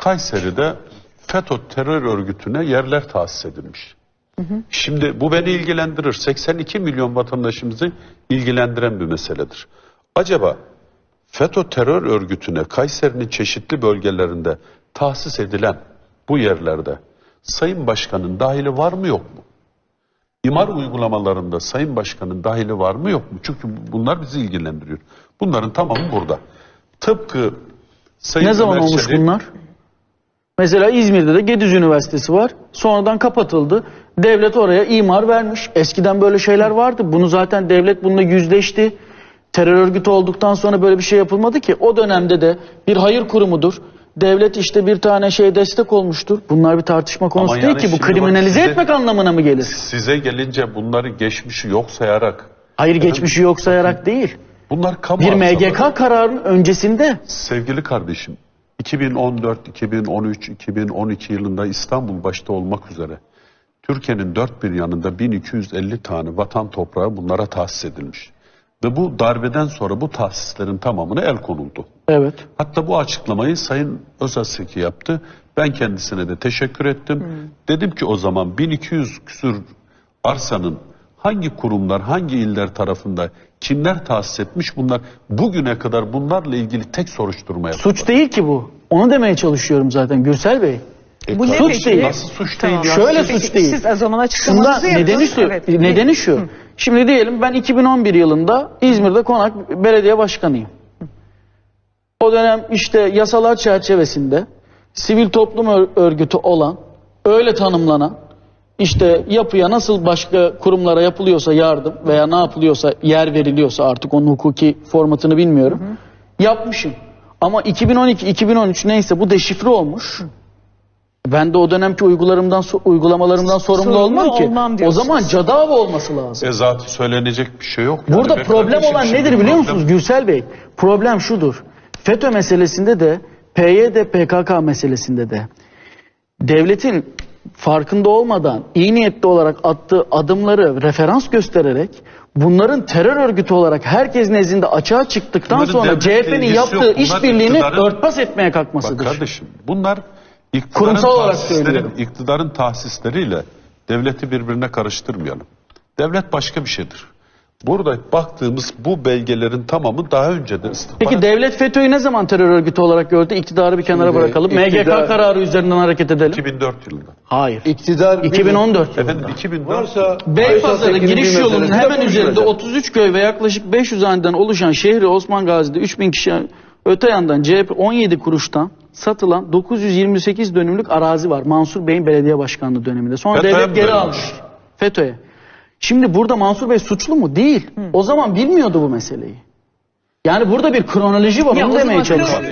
Kayseri'de FETÖ terör örgütüne yerler tahsis edilmiş. Şimdi bu beni ilgilendirir. 82 milyon vatandaşımızı ilgilendiren bir meseledir. Acaba FETÖ terör örgütüne Kayseri'nin çeşitli bölgelerinde tahsis edilen bu yerlerde Sayın Başkan'ın dahili var mı yok mu? İmar uygulamalarında Sayın Başkan'ın dahili var mı yok mu? Çünkü bunlar bizi ilgilendiriyor. Bunların tamamı burada. Tıpkı Sayın Ne zaman Ömer olmuş bunlar? Mesela İzmir'de de Gediz Üniversitesi var. Sonradan kapatıldı. Devlet oraya imar vermiş. Eskiden böyle şeyler vardı. Bunu zaten devlet bununla yüzleşti. Terör örgütü olduktan sonra böyle bir şey yapılmadı ki. O dönemde de bir hayır kurumudur. Devlet işte bir tane şey destek olmuştur. Bunlar bir tartışma konusu Ama değil yani ki. Bu şimdi bak kriminalize size- etmek anlamına mı gelir? Size gelince bunları geçmişi yok sayarak Hayır geçmişi yok sayarak değil. bunlar kamu Bir. MGK kararının öncesinde Sevgili kardeşim 2014, 2013, 2012 yılında İstanbul başta olmak üzere Türkiye'nin dört bir yanında 1250 tane vatan toprağı bunlara tahsis edilmiş. Ve bu darbeden sonra bu tahsislerin tamamına el konuldu. evet. Hatta bu açıklamayı Sayın Özaseki yaptı. Ben kendisine de teşekkür ettim. Dedim ki o zaman 1200 küsür arsanın hangi kurumlar, hangi iller tarafında kimler tahsis etmiş bunlar bugüne kadar bunlarla ilgili tek soruşturma yapıldı. Suç değil ki bu. Onu demeye çalışıyorum zaten Gürsel Bey. E, Bu ne suç değil. Nasıl suç Tamam. değil ya? Şöyle Siz- suç değil. Siz o zaman açıklamanızı yapın. nedeni şu, Evet. nedeni şu. Şimdi diyelim ben 2011 yılında İzmir'de Konak Belediye Başkanıyım. O dönem işte yasalar çerçevesinde sivil toplum ör- örgütü olan, öyle tanımlanan, işte yapıya nasıl başka kurumlara yapılıyorsa yardım veya ne yapılıyorsa yer veriliyorsa artık onun hukuki formatını bilmiyorum. Yapmışım. Ama 2012-2013 neyse bu deşifre olmuş. Ben de o dönemki uygularımdan uygulamalarımdan sorumlu Sorumlu olmam ki. olmam O zaman cadava olması lazım. E zaten söylenecek bir şey yok. yani. Burada problem olan şimdi nedir biliyor problem- musunuz Gürsel Bey? Problem şudur. FETÖ meselesinde de PYD PKK meselesinde de devletin farkında olmadan iyi niyetli olarak attığı adımları referans göstererek bunların terör örgütü olarak herkes nezdinde açığa çıktıktan Bunların sonra CHP'nin yaptığı işbirliğini örtbas etmeye Bak kalkmasıdır. kardeşim bunlar iktidarın Kurumsal olarak söylüyorum. iktidarın tahsisleriyle devleti birbirine karıştırmayalım. Devlet başka bir şeydir. Burada baktığımız bu belgelerin tamamı daha önce de istihbarat Peki devlet FETÖ'yü ne zaman terör örgütü olarak gördü? İktidarı bir kenara Şimdi bırakalım. iktidar- MGK kararı üzerinden hareket edelim. 2004 yılında. Hayır. İktidar 2014 yılında. Efendim 2004 varsa Beypazarı Esas giriş yolunun meselesi de hemen üzerinde konuşulacak. 33 köy ve yaklaşık 500 haneden oluşan şehri Osman Gazi'de 3000 kişi öte yandan CHP 17 kuruştan satılan 928 dönümlük arazi var. Mansur Bey'in belediye başkanlığı döneminde. Sonra FETÖ'ye devlet mi geri almış. FETÖ'ye. Şimdi burada Mansur Bey suçlu mu? Değil. O zaman bilmiyordu bu meseleyi. Yani burada bir kronoloji var. Ya onu demeye çalışıyorum.